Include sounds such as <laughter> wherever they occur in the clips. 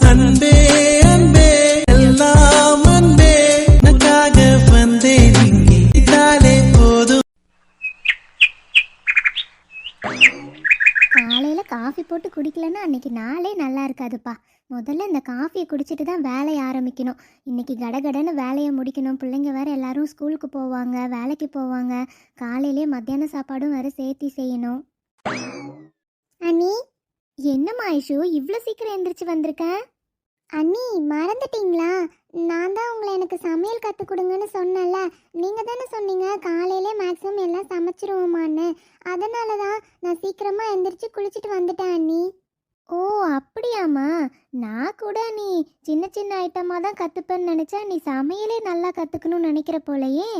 அன்பே அன்பே எல்லாம் அன்பே. உனக்காக வந்தேன் இங்கே இதாலே போதும். காலையில் காஃபி போட்டு குடிக்கலன்னா அன்னைக்கு நாளே நல்லா இருக்காதுப்பா. முதல்ல இந்த காஃபியை குடிச்சிட்டு தான் வேலையை ஆரம்பிக்கணும். இன்னைக்கு கடகடன்னு வேலையை முடிக்கணும். பிள்ளைங்க வேற எல்லாரும் ஸ்கூலுக்கு போவாங்க வேலைக்கு போவாங்க. காலையிலே மத்தியான சாப்பாடும் வேற சேர்த்தி செய்யணும். அண்ணி என்னம்மா ஐஷு இவ்வளோ சீக்கிரம் எந்திரிச்சு வந்திருக்கேன் அண்ணி மறந்துட்டீங்களா? நான் தான் உங்களை எனக்கு சமையல் கற்றுக் கொடுங்கன்னு சொன்னேன்ல. நீங்கள் தானே சொன்னீங்க காலையிலே மேக்ஸிமம் எல்லாம் சமைச்சிருவோமான்னு. அதனால தான் நான் சீக்கிரமாக எந்திரிச்சு குளிச்சுட்டு வந்துட்டேன் அண்ணி. ஓ அப்படியாம்மா? நான் கூட நீ சின்ன சின்ன ஐட்டமாக தான் கற்றுப்பேன்னு நினச்சா நீ சமையலே நல்லா கற்றுக்கணும்னு நினைக்கிற போலயே.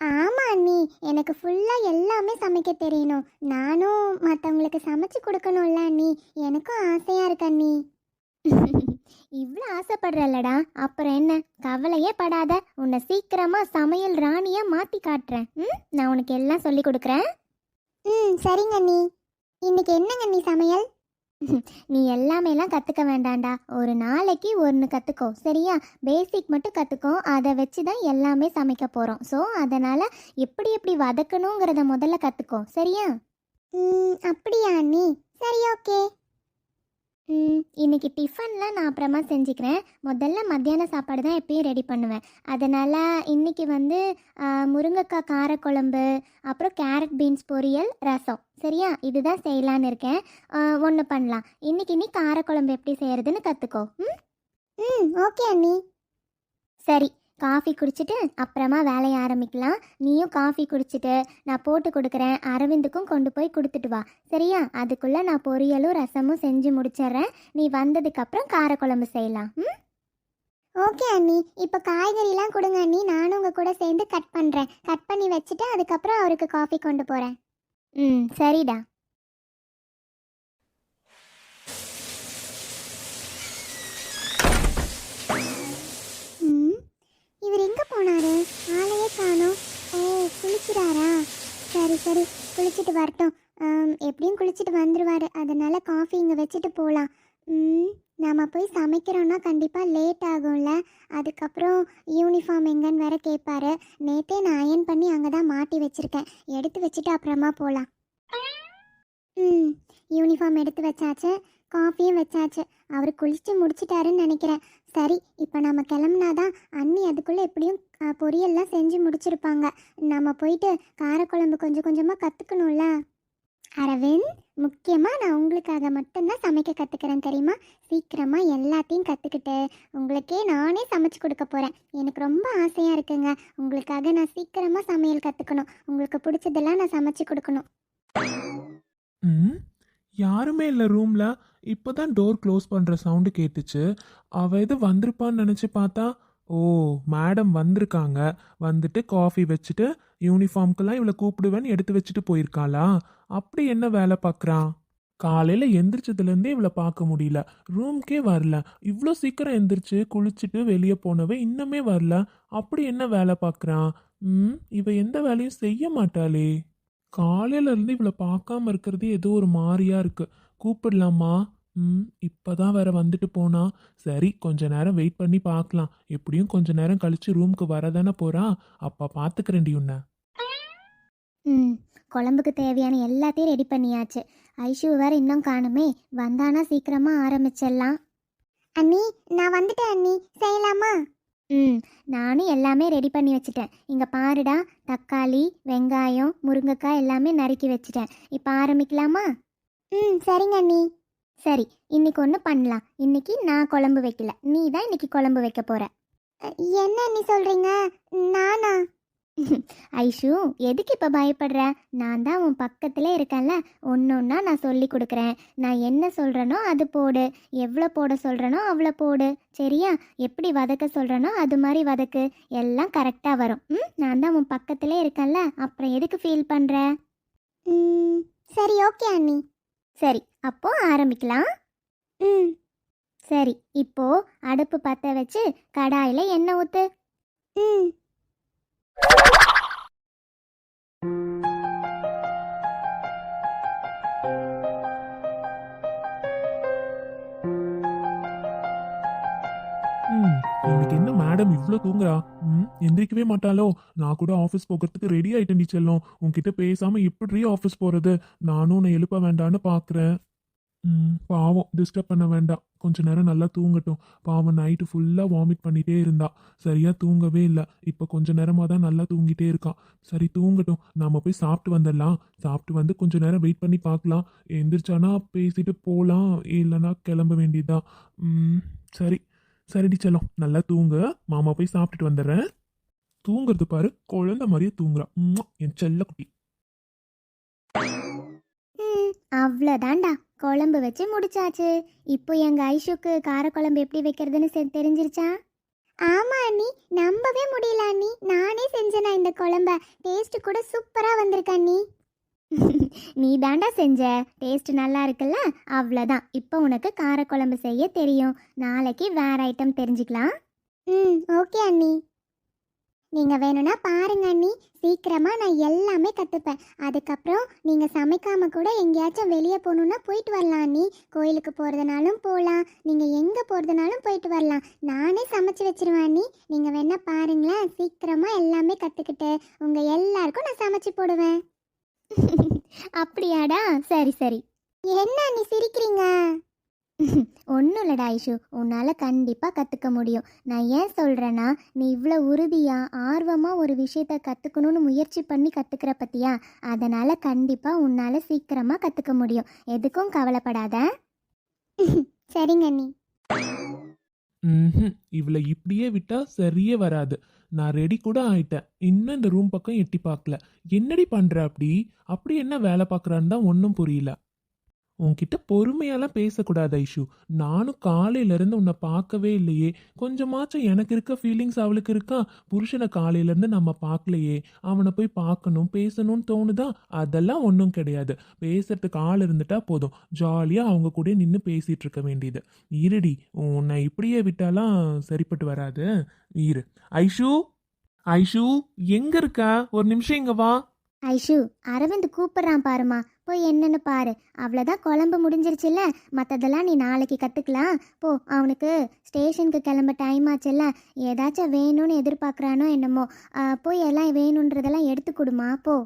ஆமாம் அண்ணி எனக்கு ஃபுல்லாக எல்லாமே சமைக்க தெரியணும். நானும் மற்றவங்களுக்கு சமைச்சு கொடுக்கணும்ல அண்ணி. எனக்கும் ஆசையாக இருக்கு அண்ணி. <laughs> இவ்வளோ ஆசைப்படுறல்லடா. அப்புறம் என்ன? கவலையே படாத. உன்னை சீக்கிரமா சமையல் ராணியா மாற்றி காட்டுறேன். ம்? நான் உனக்கு எல்லாம் சொல்லி கொடுக்குறேன். ம் சரிங்க அண்ணி. இன்னைக்கு என்னங்க நீ சமையல்? <laughs> நீ எல்லாமேலாம் கற்றுக்க வேண்டாம்டா. ஒரு நாளைக்கு ஒன்று கற்றுக்கோ சரியா? பேசிக் மட்டும் கற்றுக்கோ அதை வச்சு தான் எல்லாமே சமைக்க போகிறோம் ஸோ அதனால் எப்படி எப்படி வதக்கணுங்கிறத முதல்ல கற்றுக்கோ சரியா? அப்படியா நீ சரி ஓகே இன்னைக்கு டிஃபன்லாம் நான் அப்புறமா செஞ்சுக்கிறேன். முதல்ல மத்தியான சாப்பாடு தான் எப்பயும் ரெடி பண்ணுவேன். அதனால் இன்னைக்கு வந்து முருங்கைக்காய் காரக்குழம்பு அப்புறம் கேரட் பீன்ஸ் பொரியல் ரசம். சரியா? இதுதான் செய்யலான்னு இருக்கேன். ஒன்று பண்ணலாம். இன்னைக்கு நீ காரக்குழம்பு எப்படி செய்கிறதுன்னு கற்றுக்கோ ம்? ம் ஓகே அண்ணி. சரி. காஃபி குடிச்சிட்டு அப்புறமா வேலையை ஆரம்பிக்கலாம். நீயும் காஃபி குடிச்சிட்டு நான் போட்டு கொடுக்குறேன். அரவிந்துக்கும் கொண்டு போய் கொடுத்துட்டு வா. சரியா? அதுக்குள்ளே நான் பொரியலும் ரசமும் செஞ்சு முடிச்சிடுறேன். நீ வந்ததுக்கப்புறம் காரக்குழம்பு செய்யலாம். ம்? ஓகே அண்ணி. இப்போ காய்கறிலாம் கொடுங்க அண்ணி. நானும் உங்கள் கூட சேர்ந்து கட் பண்ணுறேன் கட் பண்ணி வச்சுட்டு அதுக்கப்புறம் அவருக்கு காஃபி கொண்டு போகிறேன் ம் சரிடா. இவர் எங்கே போனாரு? ஆளையே காணோம். ஓ குளிக்கிறாரா? சரி சரி. குளிச்சுட்டு வரட்டும். எப்படியும் குளிச்சுட்டு வந்துடுவார் அதனால காஃபி இங்கே வச்சுட்டு போகலாம் ம் நாம் போய் சமைக்கிறோன்னா கண்டிப்பாக லேட் ஆகும்ல. அதுக்கப்புறம் யூனிஃபார்ம் எங்கன்னு வேற கேட்பாரு நேற்றே நான் அயன் பண்ணி அங்கே தான் மாட்டி வச்சுருக்கேன். எடுத்து வச்சுட்டு அப்புறமா போகலாம் ம் யூனிஃபார்ம் எடுத்து வச்சாச்சு. காஃபியும் வச்சாச்சு. அவர் குளிச்சு முடிச்சிட்டாருன்னு நினைக்கிறேன். சரி இப்போ நம்ம கிளம்புனாதான் அண்ணி அதுக்குள்ளே எப்படியும் பொரியல்லாம் செஞ்சு முடிச்சிருப்பாங்க. நம்ம போயிட்டு காரக்குழம்பு கொஞ்சம் கொஞ்சமாக கற்றுக்கணும்ல அரவிந்த் முக்கியமாக நான் உங்களுக்காக மட்டும்தான் சமைக்க கற்றுக்கிறேன் தெரியுமா? சீக்கிரமாக எல்லாத்தையும் கற்றுக்கிட்டு உங்களுக்கே நானே சமைச்சு கொடுக்க போகிறேன் எனக்கு ரொம்ப ஆசையாக இருக்குங்க. உங்களுக்காக நான் சீக்கிரமாக சமையல் கற்றுக்கணும் உங்களுக்கு பிடிச்சதெல்லாம் நான் சமைச்சு கொடுக்கணும். யாருமே இல்லை ரூமில் இப்போ தான் டோர் க்ளோஸ் பண்ணுற சவுண்டு கேட்டுச்சு. அவள் எது வந்திருப்பான்னு நினச்சி பார்த்தா ஓ மேடம் வந்திருக்காங்க. வந்துட்டு காஃபி வச்சுட்டு யூனிஃபார்ம்க்கெல்லாம் இவளை கூப்பிடுவேன்னு எடுத்து வச்சுட்டு போயிருக்காளா? அப்படி என்ன வேலை பார்க்குறான் காலையில் எந்திரிச்சதுலேருந்தே இவளை பார்க்க முடியல. ரூம்க்கே வரல. இவ்வளோ சீக்கிரம் எந்திரிச்சு குளிச்சுட்டு வெளியே போனவ இன்னுமே வரல. அப்படி என்ன வேலை பார்க்குறான் ம் இவ எந்த வேலையும் செய்ய மாட்டாளே. காலையிலேருந்து இவளை பார்க்காம இருக்கிறது ஏதோ ஒரு மாதிரியாக இருக்குது கூப்பிடலாமா? ம் இப்பதான் வேற வந்துட்டு போனா. சரி கொஞ்ச நேரம் வெயிட் பண்ணி பார்க்கலாம். எப்படியும் கொஞ்ச நேரம் கழிச்சு ரூமுக்கு வரதானே போறா? அப்பா பாத்துக்கிறேன்டி உன்னை. ம் குழம்புக்கு தேவையான எல்லாத்தையும் ரெடி பண்ணியாச்சு. ஐஷு வேற இன்னும் காணுமே. வந்தானா சீக்கிரமா ஆரம்பிச்சிடலாம். அண்ணி நான் வந்துட்டேன் அண்ணி. செய்யலாமா? ம் நானும் எல்லாமே ரெடி பண்ணி வச்சுட்டேன். இங்கே பாருடா தக்காளி வெங்காயம் முருங்கைக்காய் எல்லாமே நறுக்கி வச்சுட்டேன். இப்போ ஆரம்பிக்கலாமா? ம் சரிங்க அண்ணி. சரி இன்னைக்கு ஒன்று பண்ணலாம். இன்னைக்கு நான் குழம்பு வைக்கல. நீ தான் இன்னைக்கு குழம்பு வைக்க போற. என்ன அண்ணி சொல்றீங்க? நானா? <laughs> ஐஷு எதுக்கு இப்போ பயப்படுற? நான் தான் உன் பக்கத்திலே இருக்கேன்ல. ஒன்று ஒன்றா நான் சொல்லி கொடுக்குறேன். நான் என்ன சொல்கிறேனோ அது போடு. எவ்வளோ போட சொல்கிறேனோ அவ்வளோ போடு. சரியா? எப்படி வதக்க சொல்கிறேனோ அது மாதிரி வதக்கு. எல்லாம் கரெக்டாக வரும். ம்? நான் தான் உன் பக்கத்திலே இருக்கேன்ல. அப்புறம் எதுக்கு ஃபீல் பண்ணுற சரி ஓகே அண்ணி. சரி அப்போ ஆரம்பிக்கலாம். ம். சரி இப்போ அடுப்பு பற்ற வச்சு கடாயில் எண்ணெய் ஊற்று ம். இன்னைக்கு என்ன மேடம் இவ்வளோ தூங்குறா? ம் எந்திரிக்கவே மாட்டாளோ. நான் கூட ஆஃபீஸ் போகிறதுக்கு ரெடி ஆயிட்டேன் நீ செல்லம். உன்கிட்ட பேசாம எப்படி ஆஃபீஸ் போறது. நானும் உன்னை எழுப்ப வேண்டான்னு பார்க்குறேன் ம் பாவம். டிஸ்டர்ப் பண்ண வேண்டாம். கொஞ்ச நேரம் நல்லா தூங்கட்டும். பாவம் நைட்டு ஃபுல்லாக வாமிட் பண்ணிட்டே இருந்தா. சரியா தூங்கவே இல்லை. இப்போ கொஞ்ச நேரமாக தான் நல்லா தூங்கிட்டே இருக்கான். சரி தூங்கட்டும். நாம போய் சாப்பிட்டு வந்துடலாம். சாப்பிட்டு வந்து கொஞ்ச நேரம் வெயிட் பண்ணி பார்க்கலாம் எந்திரிச்சானா பேசிட்டு போகலாம் இல்லைன்னா கிளம்ப வேண்டியதுதான். சரி. சரிடி செல்லம் நல்லா தூங்க. மாமா போய் சாப்பிட்டுட்டு வந்துடுறேன். தூங்குறது பாரு குழந்தை மாதிரியே தூங்குறா. உம்மா, என் செல்ல குட்டி. ம் அவ்வளோதான்டா. குழம்பு வச்சு முடிச்சாச்சு. இப்போ எங்க ஐஷுக்கு காரக்குழம்பு எப்படி வைக்கிறதுன்னு தெரிஞ்சிருச்சா? ஆமா அண்ணி. நம்பவே முடியல அண்ணி. நானே செஞ்சேனா இந்த குழம்ப. டேஸ்ட் கூட சூப்பரா வந்திருக்க அண்ணி. நீ தாண்டா செஞ்ச. டேஸ்ட் நல்லா இருக்குல்ல? அவ்வளோதான் இப்போ உனக்கு காரக்குழம்பு செய்ய தெரியும். நாளைக்கு வேற ஐட்டம் தெரிஞ்சுக்கலாம். ம் ஓகே அண்ணி. நீங்கள் வேணும்னா பாருங்க அண்ணி. சீக்கிரமாக நான் எல்லாமே கற்றுப்பேன் அதுக்கப்புறம் நீங்கள் சமைக்காம கூட எங்கேயாச்சும் வெளியே போகணுன்னா போயிட்டு வரலாம் அண்ணி. கோயிலுக்கு போகிறதுனாலும் போகலாம். நீங்கள் எங்கே போகிறதுனாலும் போயிட்டு வரலாம். நானே சமைச்சு வச்சிருவேன் அண்ணி. நீங்கள் வேணால் பாருங்களேன். சீக்கிரமாக எல்லாமே கற்றுக்கிட்டு உங்கள் எல்லாருக்கும் நான் சமைச்சு போடுவேன். அப்படியாடா? சரி சரி. என்ன நீ சிரிக்கிறீங்க? ஒன்றும் இல்லைடா ஐஷு. உன்னால் கண்டிப்பாக கற்றுக்க முடியும். நான் ஏன் சொல்கிறேன்னா நீ இவ்வளோ உறுதியாக ஆர்வமாக ஒரு விஷயத்த கற்றுக்கணும்னு முயற்சி பண்ணி கற்றுக்கிற பற்றியா அதனால் கண்டிப்பாக உன்னால் சீக்கிரமாக கற்றுக்க முடியும். எதுக்கும் கவலைப்படாத. சரிங்க நீ இவளை இப்படியே விட்டா சரியே வராது. நான் ரெடி கூட ஆயிட்டேன். இன்னும் இந்த ரூம் பக்கம் எட்டி பார்க்கல. என்னடி பண்ற அப்படி? அப்படி என்ன வேலை பார்க்குறான்னு தான் ஒன்றும் புரியல. உன்கிட்ட பொறுமையெல்லாம் பேசக்கூடாது ஐஷு. நானும் காலையிலேருந்து உன்னை பார்க்கவே இல்லையே. கொஞ்சமாச்சும் எனக்கு இருக்க ஃபீலிங்ஸ் அவளுக்கு இருக்கா? புருஷனை காலையிலேருந்து நம்ம பார்க்கலையே. அவனை போய் பார்க்கணும் பேசணும்னு தோணுதா? அதெல்லாம் ஒன்றும் கிடையாது. பேசுறதுக்கு ஆள் இருந்துட்டா போதும். ஜாலியாக அவங்க கூட நின்று பேசிகிட்டு இருக்க வேண்டியது. இருடி உன்னை இப்படியே விட்டாலாம் சரிப்பட்டு வராது. இரு. ஐஷு ஐஷு எங்கே இருக்கா? ஒரு நிமிஷம் இங்கே வா. ஐஷு அரவிந்த் கூப்பிடுறான் பாருமா போய் என்னன்னு பாரு. அவ்வளோதான் குழம்பு முடிஞ்சிருச்சுல்ல. மற்றதெல்லாம் நீ நாளைக்கு கற்றுக்கலாம் போ அவனுக்கு ஸ்டேஷனுக்கு கிளம்ப டைம் ஆச்சுல்ல. ஏதாச்சும் வேணும்னு எதிர்பார்க்குறானோ என்னமோ. போய் எல்லாம் வேணுன்றதெல்லாம் எடுத்து கொடுமா போ.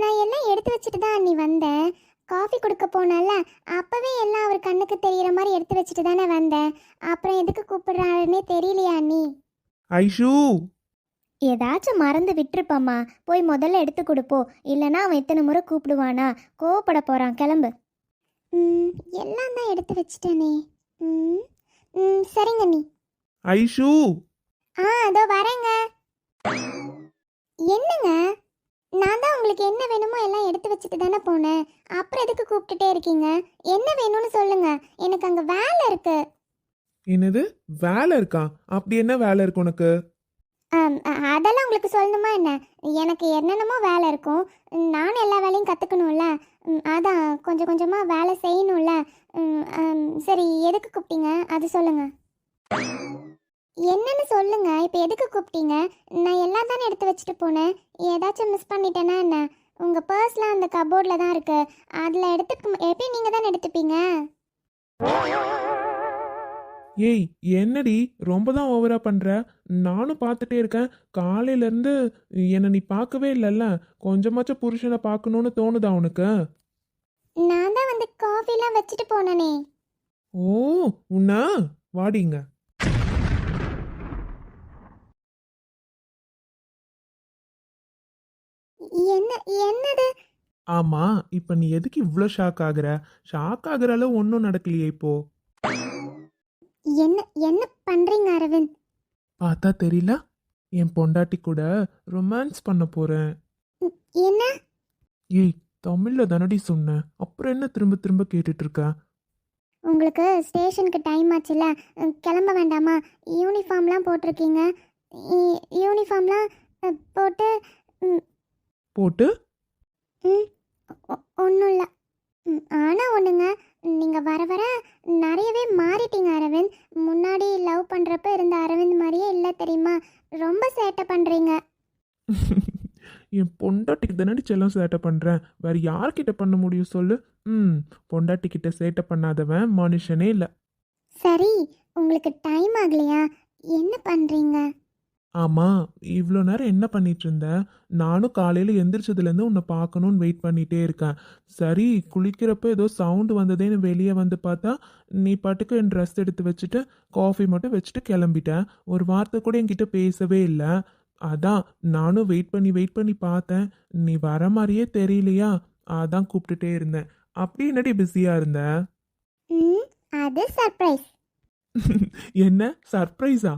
நான் எல்லாம் எடுத்து வச்சுட்டு தான் நீ வந்தேன். காஃபி கொடுக்க போனல அப்பவே எல்லாம் அவர் கண்ணுக்கு தெரியிற மாதிரி எடுத்து வச்சுட்டு தானே வந்தேன். அப்புறம் எதுக்கு கூப்பிடுறாருன்னே தெரியலையா நீ ஐஷு! ஏதாச்சும் மறந்து விட்டுருப்பாம்மா. போய் முதல்ல எடுத்து கொடுப்போ. இல்லைன்னா அவன் எத்தனை முறை கூப்பிடுவானா. கோவப்பட போகிறான் கிளம்பு. ம் எல்லாம் தான் எடுத்து வச்சிட்டேனே. ம் ம் சரிங்க நீ. ஐஷு. ஆ அதோ வரேங்க. என்னங்க? நான் தான் உங்களுக்கு என்ன வேணுமோ எல்லாம் எடுத்து வச்சுட்டு தானே போனேன். அப்புறம் எதுக்கு கூப்பிட்டுட்டே இருக்கீங்க? என்ன வேணும்னு சொல்லுங்க. எனக்கு அங்கே வேலை இருக்கு. என்னது? வேலை இருக்கா? அப்படி என்ன வேலை இருக்கு உனக்கு? அதெல்லாம் உங்களுக்கு சொல்லணுமா என்ன? எனக்கு என்னென்னமோ வேலை இருக்கும். நானும் எல்லா வேலையும் கற்றுக்கணும்ல அதான் கொஞ்சம் கொஞ்சமாக வேலை செய்யணும்ல? சரி எதுக்கு கூப்பிட்டீங்க? அது சொல்லுங்க. என்னன்னு சொல்லுங்க. இப்போ எதுக்கு கூப்பிட்டீங்க? நான் எல்லாம் தானே எடுத்து வச்சுட்டு போனேன். ஏதாச்சும் மிஸ் பண்ணிட்டேன்னா என்ன? உங்கள் பர்ஸ்லாம் அந்த கபோர்டில் தான் இருக்குது அதில் எடுத்து எப்பயும் நீங்கள் தானே எடுத்துப்பீங்க? ஏய் என்னடி ரொம்ப தான் ஓவரா பண்ற? நானும் பார்த்துட்டே இருக்கேன். காலையில இருந்து என்னை நீ பார்க்கவே இல்லைல்ல. கொஞ்சமாச்சும் புருஷனை பார்க்கணும்னு தோணுதா உனக்கு? நான் தான் வந்து காஃபிலாம் வச்சுட்டு போனேனே. ஓ உன்னா? வாடிங்க. என்ன என்னது? ஆமா இப்ப நீ எதுக்கு இவ்ளோ ஷாக் ஆகுற? ஷாக் ஆகுற அளவு ஒன்றும் நடக்கலையே இப்போ. என்ன என்ன பண்றீங்க அரவிந்த்? பார்த்தா தெரியல. என் பொண்டாட்டி கூட ரொமான்ஸ் பண்ண போறேன். என்ன? ஏய் தமிழ்ல தானடி சொன்னேன் அப்புறம் என்ன திரும்ப திரும்ப கேட்டுட்டு இருக்க? உங்களுக்கு ஸ்டேஷனுக்கு டைம் ஆச்சுல்ல அஹ், கிளம்ப வேண்டாமா? யூனிஃபார்ம்லாம் போட்டிருக்கீங்க. யூனிஃபார்ம்லாம் போட்டு போட்டு? ஒன்றும் இல்லை. ஆனால் ஒன்றுங்க நீங்கள் வர வர நிறையவே மாறிட்டீங்க அரவிந்த். முன்னாடி லவ் பண்ணுறப்ப இருந்த அரவிந்த் மாதிரியே இல்லை தெரியுமா? ரொம்ப சேட்டை பண்ணுறீங்க <laughs> என் பொண்டாட்டிக்கு தானடி செல்லம் சேட்டை பண்ணுறேன் வேற யார்கிட்ட பண்ண முடியும் சொல்லு. ம் பொண்டாட்டி கிட்ட சேட்டை பண்ணாதவன் மனுஷனே இல்லை. சரி உங்களுக்கு டைம் ஆகலையா? என்ன பண்ணுறீங்க ஆமாம் இவ்வளோ நேரம் என்ன பண்ணிட்டு இருந்த? நானும் காலையில் எந்திரிச்சதுலேருந்து உன்னை பார்க்கணுன்னு வெயிட் பண்ணிகிட்டே இருக்கேன். சரி குளிக்கிறப்ப ஏதோ சவுண்டு வந்ததேன்னு வெளியே வந்து பார்த்தா நீ பாட்டுக்கு என் ட்ரெஸ் எடுத்து வச்சுட்டு காஃபி மட்டும் வச்சுட்டு கிளம்பிட்டேன். ஒரு வார்த்தை கூட என்கிட்ட பேசவே இல்லை. அதான் நானும் வெயிட் பண்ணி வெயிட் பண்ணி பார்த்தேன். நீ வர மாதிரியே தெரியலையா? அதான் கூப்பிட்டுட்டே இருந்தேன். அப்படி என்னடி பிஸியாக இருந்த? அது சர்ப்ரைஸ் <laughs> என்ன சர்ப்ரைஸா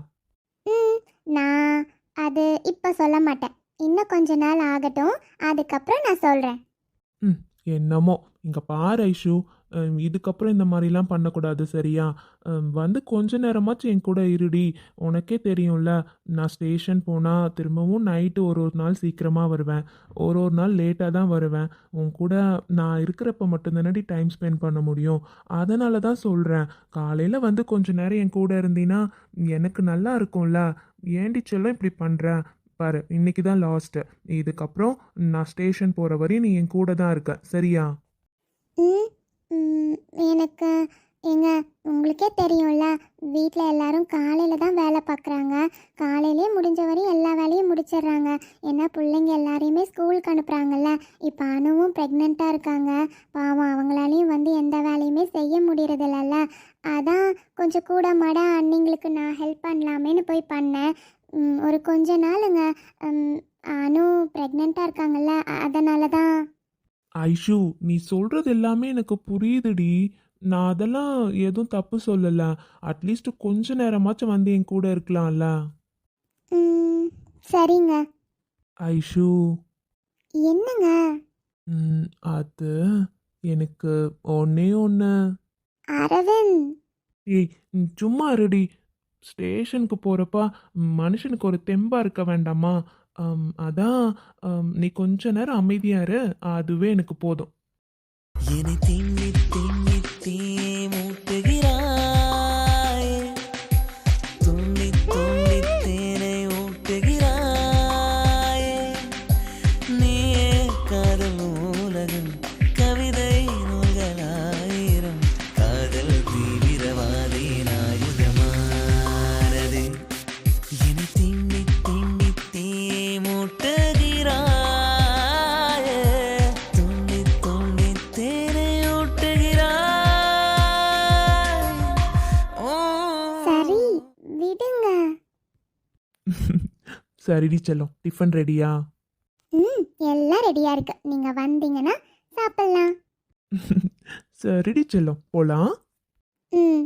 நான் அது இப்போ சொல்ல மாட்டேன். இன்னும் கொஞ்ச நாள் ஆகட்டும். அதுக்கப்புறம் நான் சொல்கிறேன் ம் என்னமோ. இங்கே பாரு ஐஷு. இதுக்கப்புறம் இந்த மாதிரிலாம் பண்ணக்கூடாது சரியா? வந்து கொஞ்ச நேரமாச்சும் என் கூட இருடி. உனக்கே தெரியும்ல நான் ஸ்டேஷன் போனால் திரும்பவும் நைட்டு ஒரு ஒரு நாள் சீக்கிரமாக வருவேன். ஒரு ஒரு நாள் லேட்டாக தான் வருவேன். உன் கூட நான் இருக்கிறப்ப மட்டும்தானடி டைம் ஸ்பெண்ட் பண்ண முடியும். அதனால தான் சொல்கிறேன் காலையில் வந்து கொஞ்ச நேரம் என் கூட இருந்தீன்னா எனக்கு நல்லா இருக்கும்ல. ஏண்டி செல்லம் இப்படி பண்ணுறேன் பாரு இன்னைக்கு தான் லாஸ்ட்டு. இதுக்கப்புறம் நான் ஸ்டேஷன் போகிற வரையும் நீ என் கூட தான் இருக்க. சரியா? ம், எனக்கு எங்க உங்களுக்கே தெரியும்ல வீட்டில் எல்லாரும் காலையில் தான் வேலை பார்க்குறாங்க காலையிலே முடிஞ்ச வரையும் எல்லா வேலையும் முடிச்சிடுறாங்க. ஏன்னா பிள்ளைங்க எல்லாரையுமே ஸ்கூலுக்கு அனுப்புகிறாங்கல்ல இப்போ அணுவும் ப்ரெக்னெண்ட்டாக இருக்காங்க. பாவம் அவங்களாலையும் வந்து எந்த வேலையுமே செய்ய முடியறதில்லல்ல. அதான் கொஞ்சம் கூட மாட அன்னிங்களுக்கு நான் ஹெல்ப் பண்ணலாமேன்னு போய் பண்ணேன். ஒரு கொஞ்ச நாளுங்க. அணு ப்ரெக்னெண்ட்டாக இருக்காங்கல்ல அதனால தான். ஐஷு நீ சொல்கிறது எல்லாமே எனக்கு புரியுதுடி. நான் அதெல்லாம் எதுவும் தப்பு சொல்லலை. அட்லீஸ்ட் கொஞ்ச நேரமாச்சும் வந்து என் கூட இருக்கலாம்ல. ம், சரிங்க. ஐஷு. என்னங்க? ம், அது எனக்கு ஒன்னே ஒன்று அரவிந்த். ஏய் ம், சும்மா இருடி. ஸ்டேஷனுக்கு போகிறப்ப மனுஷனுக்கு ஒரு தெம்பா இருக்க வேண்டாமா? அம், அதான் அம், நீ கொஞ்ச நேரம் அமைதியா இரு. அதுவே எனக்கு போதும். என்னை சரிடி செல்லம். டிஃபன் ரெடியா ம் எல்லாம் ரெடியா இருக்கு. நீங்க வந்தீங்கன்னா சாப்பிடலாம். <laughs> சரிடி செல்லம். போலாம். ம்.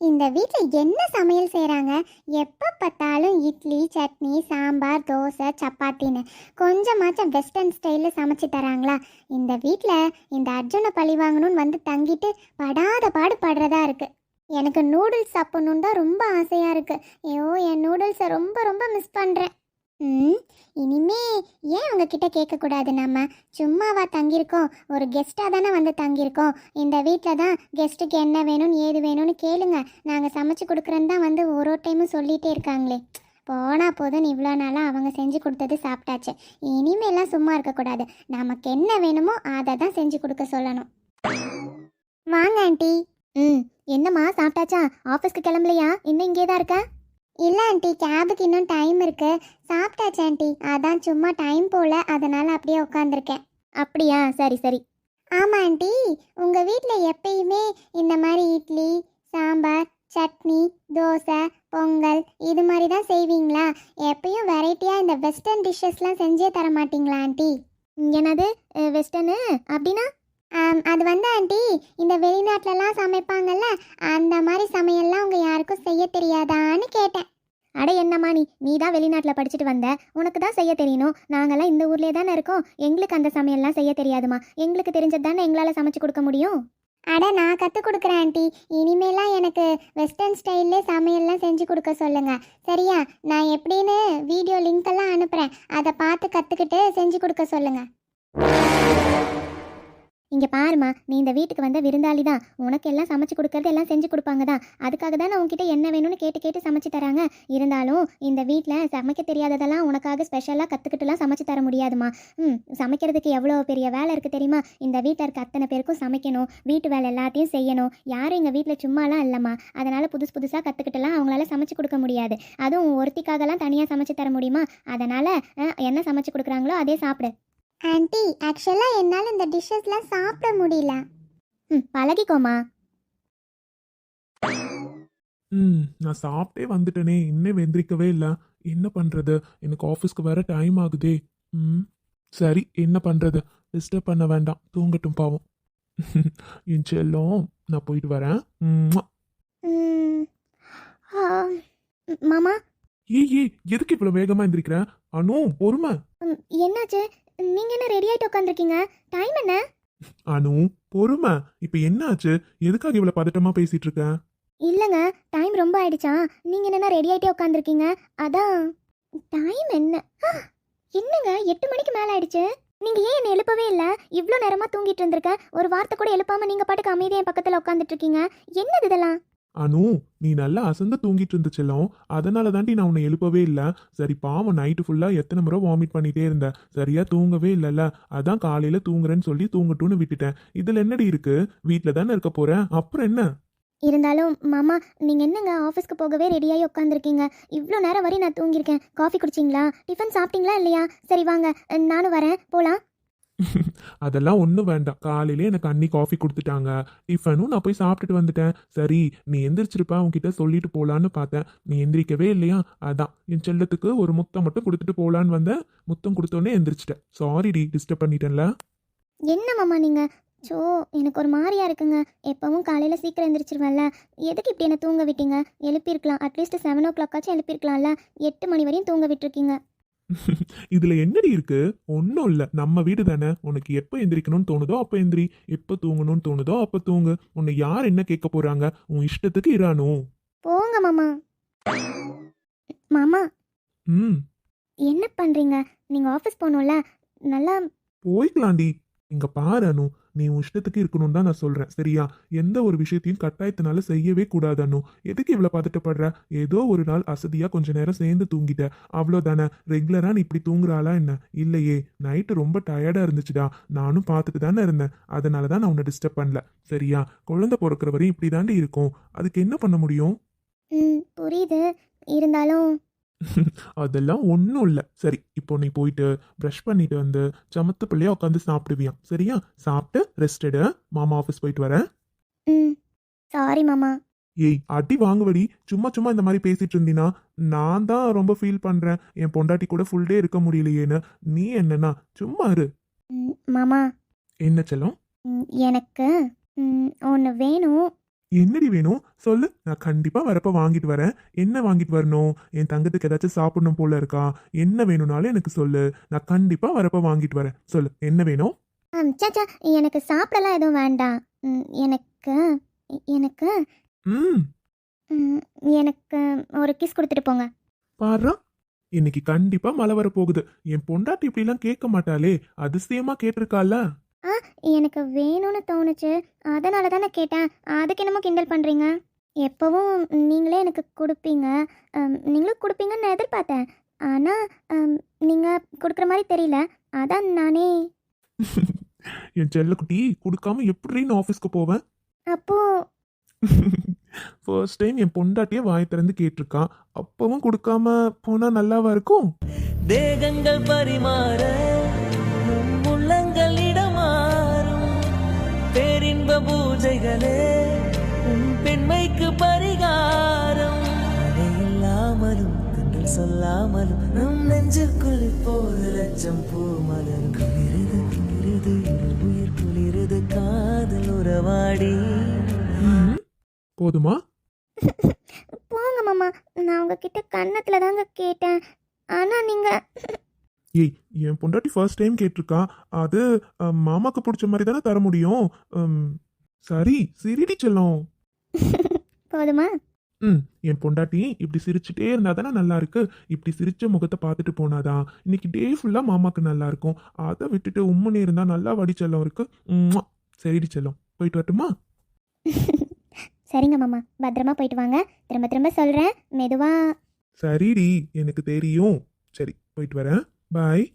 இந்த வீட்டில் என்ன சமையல் செய்கிறாங்க எப்போ பார்த்தாலும் இட்லி சட்னி சாம்பார் தோசை சப்பாத்தின்னு கொஞ்சமாச்சும் வெஸ்டர்ன் ஸ்டைலில் சமைச்சு தராங்களா? இந்த வீட்டில் இந்த அர்ஜுனை பழி வாங்கணும்னு வந்து தங்கிட்டு படாத பாடு படுறதா இருக்கு. எனக்கு நூடுல்ஸ் சாப்பிடணுன்னு தான் ரொம்ப ஆசையாக இருக்குது ஐயோ என் நூடுல்ஸை ரொம்ப ரொம்ப மிஸ் பண்ணுறேன் ம் இனிமே ஏன் உங்ககிட்ட கேட்கக்கூடாது நம்ம? சும்மாவா தங்கியிருக்கோம். ஒரு கெஸ்ட்டாக தானே வந்து தங்கியிருக்கோம். இந்த வீட்டில் தான் கெஸ்ட்டுக்கு என்ன வேணும்னு ஏது வேணும்னு கேளுங்க. நாங்கள் சமைச்சு கொடுக்குறேன்னு தான் வந்து ஒரு ஒரு டைமும் சொல்லிகிட்டே இருக்காங்களே. போனால் போதும்னு இவ்வளோ நாளாக அவங்க செஞ்சு கொடுத்தது சாப்பிட்டாச்சு. இனிமேலாம் சும்மா இருக்கக்கூடாது. நமக்கு என்ன வேணுமோ அதை தான் செஞ்சு கொடுக்க சொல்லணும். வாங்க ஆண்டி. ம் என்னம்மா சாப்பிட்டாச்சா? ஆஃபீஸ்க்கு கிளம்பலையா? இன்னும் இங்கே தான் இருக்க? இல்லை ஆண்டி கேபுக்கு இன்னும் டைம் இருக்கு. சாப்பிட்டாச்சு ஆண்டி. அதான் சும்மா டைம் போல அதனால அப்படியே உட்காந்துருக்கேன் அப்படியா? சரி சரி. ஆமாம் ஆண்டி. உங்கள் வீட்டில் எப்பயுமே இந்த மாதிரி இட்லி சாம்பார் சட்னி தோசை பொங்கல் இது மாதிரி தான் செய்வீங்களா? எப்பயும் வெரைட்டியாக இந்த வெஸ்டர்ன் டிஷ்ஷஸ்லாம் செஞ்சே தர மாட்டிங்களா ஆண்டி என்னது வெஸ்டர்னு அப்படின்னா அது வந்து ஆண்டி இந்த வெளிநாட்டிலலாம் சமைப்பாங்கல்ல அந்த மாதிரி சமையல்லாம் உங்கள் யாருக்கும் செய்ய தெரியாதான்னு கேட்டேன். அட என்னம்மா நீ நீ தான் வெளிநாட்டில் படிச்சுட்டு வந்த. உனக்கு தான் செய்ய தெரியணும். நாங்கெல்லாம் இந்த ஊர்லேயே தானே இருக்கோம். எங்களுக்கு அந்த சமையல்லாம் செய்ய தெரியாதுமா. எங்களுக்கு தெரிஞ்சது தானே எங்களால் சமைச்சு கொடுக்க முடியும்? அட நான் கற்றுக் கொடுக்குறேன் ஆண்டி. இனிமேலாம் எனக்கு வெஸ்டர்ன் ஸ்டைல்லே சமையல்லாம் செஞ்சு கொடுக்க சொல்லுங்க. சரியா? நான் எப்படின்னு வீடியோ லிங்க் எல்லாம் அனுப்புகிறேன் அதை பார்த்து கற்றுக்கிட்டு செஞ்சு கொடுக்க சொல்லுங்க. இங்கே பாருமா நீ இந்த வீட்டுக்கு வந்த விருந்தாளி தான். உனக்கு எல்லாம் சமைச்சு கொடுக்கறது எல்லாம் செஞ்சு கொடுப்பாங்க தான். அதுக்காக தான் நான் உன்கிட்ட என்ன வேணும்னு கேட்டு கேட்டு சமைச்சு தராங்க. இருந்தாலும் இந்த வீட்டில் சமைக்க தெரியாததெல்லாம் உனக்காக ஸ்பெஷலாக கற்றுக்கிட்டுலாம் சமைச்சு தர முடியாதுமா ம் சமைக்கிறதுக்கு எவ்வளோ பெரிய வேலை இருக்குது தெரியுமா? இந்த வீட்டில் இருக்க அத்தனை பேருக்கும் சமைக்கணும். வீட்டு வேலை எல்லாத்தையும் செய்யணும். யாரும் எங்கள் வீட்டில் சும்மாலாம் இல்லைம்மா. அதனால் புதுசு புதுசாக கற்றுக்கிட்டுலாம் அவங்களால சமைச்சு கொடுக்க முடியாது. அதுவும் ஒருத்திக்காகலாம் தனியாக சமைச்சு தர முடியுமா? அதனால் என்ன சமைச்சு கொடுக்குறாங்களோ அதே சாப்பிடு. ஆன்ட்டி ஆக்சுவலாக என்னால் இந்த டிஷ்ஷஸ்லாம் சாப்பிட முடியல. ம் பழகிக்கோமா. ம் நான் சாப்பிட்டே வந்துட்டேனே. இன்னும் வெந்திரிக்கவே இல்லை. என்ன பண்ணுறது எனக்கு ஆஃபீஸ்க்கு வர டைம் ஆகுதே. ம் சரி என்ன பண்ணுறது டிஸ்டர்ப் பண்ண வேண்டாம். தூங்கட்டும் பாவம். <laughs> என் செல்லம் நான் போயிட்டு வரேன். ம்ம். ம், ஆ, மாமா. ஏய் ஏய் எதுக்கு இவ்வளோ வேகமாக எந்திரிக்கிறேன் அனு பொறுமை. ம், என்னாச்சு? நீங்கள் என்ன ரெடி ஆகிட்டு உட்காந்துருக்கீங்க டைம் என்ன? அனு பொறுமை. இப்போ என்ன ஆச்சு எதுக்காக இவ்வளோ பதட்டமாக பேசிட்டு இருக்க இல்லைங்க டைம் ரொம்ப ஆயிடுச்சா. நீங்கள் என்னென்ன ரெடி ஆகிட்டே உட்காந்துருக்கீங்க அதான் டைம் என்ன? ஆ, என்னங்க? எட்டு மணிக்கு மேலே ஆயிடுச்சு. நீங்கள் ஏன் என்னை எழுப்பவே இல்லை? இவ்வளோ நேரமாக தூங்கிட்டு இருந்திருக்க. ஒரு வார்த்தை கூட எழுப்பாமல் நீங்கள் பாட்டுக்கு அமைதியாக என் பக்கத்தில் உட்காந்துட்டு இருக்கீங்க. என்னது இதெல்லாம்? அனு நீ நல்லா அசந்து தூங்கிட்டு இருந்த செல்லம். அதனால தாண்டி நான் உன்னை எழுப்பவே இல்லை. சரி பாவம் நைட்டு ஃபுல்லாக எத்தனை முறை வாமிட் பண்ணிட்டே இருந்தேன் சரியா தூங்கவே இல்லைல்ல. அதான் காலையில் தூங்குறேன்னு சொல்லி தூங்கட்டும்னு விட்டுட்டேன். இதில் என்னடி இருக்கு? வீட்டில் தானே இருக்க போறேன் அப்புறம் என்ன? இருந்தாலும் மாமா நீங்கள் என்னங்க ஆஃபீஸ்க்கு போகவே ரெடியாகி உட்காந்துருக்கீங்க இவ்வளோ நேரம் வரை நான் தூங்கியிருக்கேன். காஃபி குடிச்சிங்களா? டிஃபன் சாப்பிட்டீங்களா இல்லையா? சரி வாங்க. நானும் வரேன். போகலாம் <laughs> அதெல்லாம் ஒன்றும் வேண்டாம். காலையிலே எனக்கு அன்னி காஃபி கொடுத்துட்டாங்க. டிஃபனும் நான் போய் சாப்பிட்டுட்டு வந்துட்டேன். சரி நீ எந்திரிச்சிருப்பா உன்கிட்ட சொல்லிட்டு போகலான்னு பார்த்தேன். நீ எந்திரிக்கவே இல்லையா? அதான். என் செல்லத்துக்கு ஒரு முத்தம் மட்டும் கொடுத்துட்டு போகலான்னு வந்தேன். முத்தம் கொடுத்தோன்னே எந்திரிச்சிட்டேன். சாரி டி டிஸ்டர்ப் பண்ணிட்டேன்ல. என்ன மாமா நீங்கள் ஸோ எனக்கு ஒரு மாதிரியா இருக்குங்க. எப்பவும் காலையில் சீக்கிரம் எந்திரிச்சிருவேன்ல. எதுக்கு இப்படி என்ன தூங்க விட்டீங்க? எழுப்பியிருக்கலாம். அட்லீஸ்ட் செவன் ஓ கிளாக்காச்சும் எழுப்பியிருக்கலாம்ல. எட்டு மணி வரையும் தூங்க விட்டுருக்கீங்க. <laughs> இதுல என்னடி இருக்கு? ஒன்றும் இல்லை. நம்ம வீடு தானே. உனக்கு எப்போ எந்திரிக்கணும்னு தோணுதோ அப்போ எந்திரி. எப்போ தூங்கணும்னு தோணுதோ அப்போ தூங்கு. உன்னை யார் என்ன கேட்க போறாங்க? உன் இஷ்டத்துக்கு இரானு போங்க மாமா. மாமா. ம். என்ன பண்ணுறீங்க நீங்கள் ஆஃபீஸ் போகணும்ல. நல்லா போய்க்கலாண்டி. இங்க பாரு அனு. நீ உன் இஷ்டத்துக்கு இருக்கணும் தான் நான் சொல்றேன். சரியா? எந்த ஒரு விஷயத்தையும் கட்டாயத்தினால செய்யவே கூடாது அனு. எதுக்கு இவ்வளவு பதட்டப்படுற ஏதோ ஒரு நாள் அசதியா கொஞ்ச நேரம் சேர்ந்து தூங்கிட்ட. அவ்வளோதானே ரெகுலரா நீ இப்படி தூங்குறாளா என்ன? இல்லையே. நைட்டு ரொம்ப டயர்டா இருந்துச்சுடா. நானும் பார்த்துட்டு தானே இருந்தேன். அதனால தான் நான் உன்னை டிஸ்டர்ப் பண்ணல. சரியா? குழந்தை பிறக்கிற வரையும் இப்படி தாண்டி இருக்கும். அதுக்கு என்ன பண்ண முடியும்? ம் புரியுது. இருந்தாலும் அதெல்லாம் ஒன்றும் இல்லை. சரி இப்போ நீ போயிட்டு ப்ரஷ் பண்ணிட்டு வந்து சமத்து பிள்ளையா உட்காந்து சாப்பிடுவியாம் சரியா? சாப்பிட்டு ரெஸ்ட் எடு. மாமா ஆஃபீஸ் போயிட்டு வரேன். ம். சாரி மாமா. ஏய் அடி வாங்குவடி. சும்மா சும்மா இந்த மாதிரி பேசிட்டு இருந்தீனா நான் தான் ரொம்ப ஃபீல் பண்றேன். என் பொண்டாட்டி கூட ஃபுல் டே இருக்க முடியலையேன்னு. நீ என்னன்னா? சும்மா இரு. மாமா. என்ன செல்லம்? எனக்கு ஒன்று வேணும். என்னடி வேணும் சொல்லு. நான் கண்டிப்பா வரப்ப வாங்கிட்டு வரேன். என்ன வாங்கிட்டு வரணும்? என் தங்கத்துக்கு ஏதாச்சும் சாப்பிடணும் போல இருக்கா? என்ன வேணும்னாலும் எனக்கு சொல்லு. நான் கண்டிப்பா வரப்ப வாங்கிட்டு வரேன். சொல்லு. என்ன வேணும் சாச்சா எனக்கு சாப்பிடலாம் எதுவும் வேண்டாம். எனக்கு எனக்கு ம். ம், எனக்கு ஒரு கிஸ் கொடுத்துட்டு போங்க. பாரு. இன்னைக்கு கண்டிப்பா மழை வர போகுது என் பொண்டாட்டி இப்படிலாம் கேட்க மாட்டாளே. அதிசயமா கேட்டிருக்கால எனக்கு வேணும்னு தோணுச்சு. அதனால தான் நான் கேட்டேன். அதுக்கு என்னமோ கிண்டல் பண்ணுறீங்க எப்போவும் நீங்களே எனக்கு கொடுப்பீங்க. நீங்களும் கொடுப்பீங்கன்னு நான் எதிர்பார்த்தேன். ஆனால் நீங்கள் கொடுக்குற மாதிரி தெரியல. அதான் நானே. <laughs> என் செல்லக்குட்டி கொடுக்காம எப்படி நான் ஆஃபீஸ்க்கு போவேன்? அப்போது ஃபர்ஸ்ட் டைம் என் பொண்டாட்டியே வாய் திறந்து கேட்டிருக்கான் அப்பவும் கொடுக்காம போனா நல்லாவா இருக்கும்? தேகங்கள் பரிமாற பூஜைகளே உன் பெண்மைக்கு பரிகாரம். இல்லாமலும் தென்றல் சொல்லாமலும் நம் நெஞ்சுக்குள் இப்போது லட்சம் பூ மலரும் குளிருது குளிருது உயிர் குளிருது காதல் உறவாடி. போதுமா? போங்க மாமா நான் உங்ககிட்ட கன்னத்தில் தாங்க கேட்டேன். ஆனால் நீங்கள் ஏய் என் பொண்டாட்டி ஃபர்ஸ்ட் டைம் கேட்டிருக்கா. அது மாமாக்கு பிடிச்ச மாதிரி தானே தர முடியும். உம், சரி சிரிடி செல்லம். போதுமா? ம் என் பொண்டாட்டி இப்படி சிரிச்சுட்டே இருந்தா தானே நல்லா இருக்கு. இப்படி சிரிச்ச முகத்தை பார்த்துட்டு போனாதான் இன்னைக்கு டே ஃபுல்லா மாமாக்கு நல்லா இருக்கும். அதை விட்டுட்டு உம்முன்னு இருந்தா நல்லா வடிச்செல்லாம் இருக்கு. உம்முவா. சரிடி செல்லம். போயிட்டு வரட்டுமா? சரிங்க மாமா. பத்திரமா போயிட்டு வாங்க. திரும்ப திரும்ப சொல்கிறேன் மெதுவாக சரிடி எனக்கு தெரியும். சரி போயிட்டு வரேன். பாய்